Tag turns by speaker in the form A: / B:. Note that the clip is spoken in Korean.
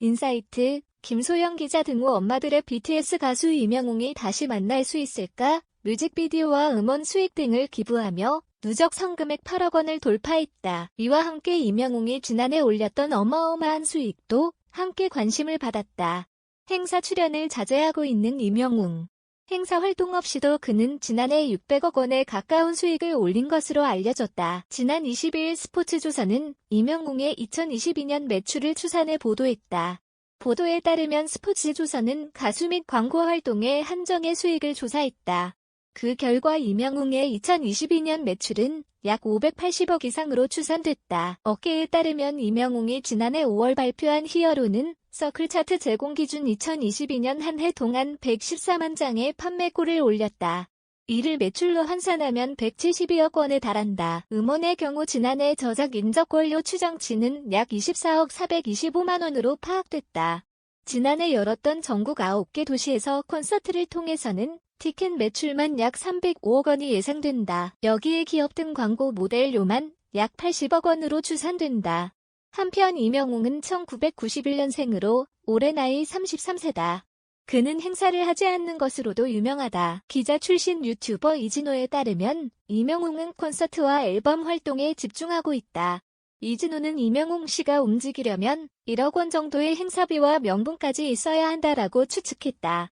A: 인사이트, 김소영 기자 등호 엄마들의 BTS 가수 이명웅이 다시 만날 수 있을까? 뮤직비디오와 음원 수익 등을 기부하며 누적 성금액 8억 원을 돌파했다. 이와 함께 이명웅이 지난해 올렸던 어마어마한 수익도 함께 관심을 받았다. 행사 출연을 자제하고 있는 이명웅. 행사 활동 없이도 그는 지난해 600억 원에 가까운 수익을 올린 것으로 알려졌다. 지난 22일 스포츠조선은 이명웅의 2022년 매출을 추산해 보도했다. 보도에 따르면 스포츠조선은 가수 및 광고 활동의 한정의 수익을 조사했다. 그 결과 이명웅의 2022년 매출은 약 580억 이상으로 추산됐다. 어깨에 따르면 이명웅이 지난해 5월 발표한 히어로는 서클 차트 제공 기준 2022년 한 해 동안 114만 장의 판매고를 올렸다. 이를 매출로 환산하면 172억 원에 달한다. 음원의 경우 지난해 저작 인적 권료 추정치는 약 24억 425만 원으로 파악됐다. 지난해 열었던 전국 9개 도시에서 콘서트를 통해서는 티켓 매출만 약 305억 원이 예상된다. 여기에 기업 등 광고 모델료만 약 80억 원으로 추산된다. 한편 이명웅은 1991년생으로 올해 나이 33세다. 그는 행사를 하지 않는 것으로도 유명하다. 기자 출신 유튜버 이진호에 따르면 이명웅은 콘서트와 앨범 활동에 집중하고 있다. 이진호는 이명웅 씨가 움직이려면 1억 원 정도의 행사비와 명분까지 있어야 한다라고 추측했다.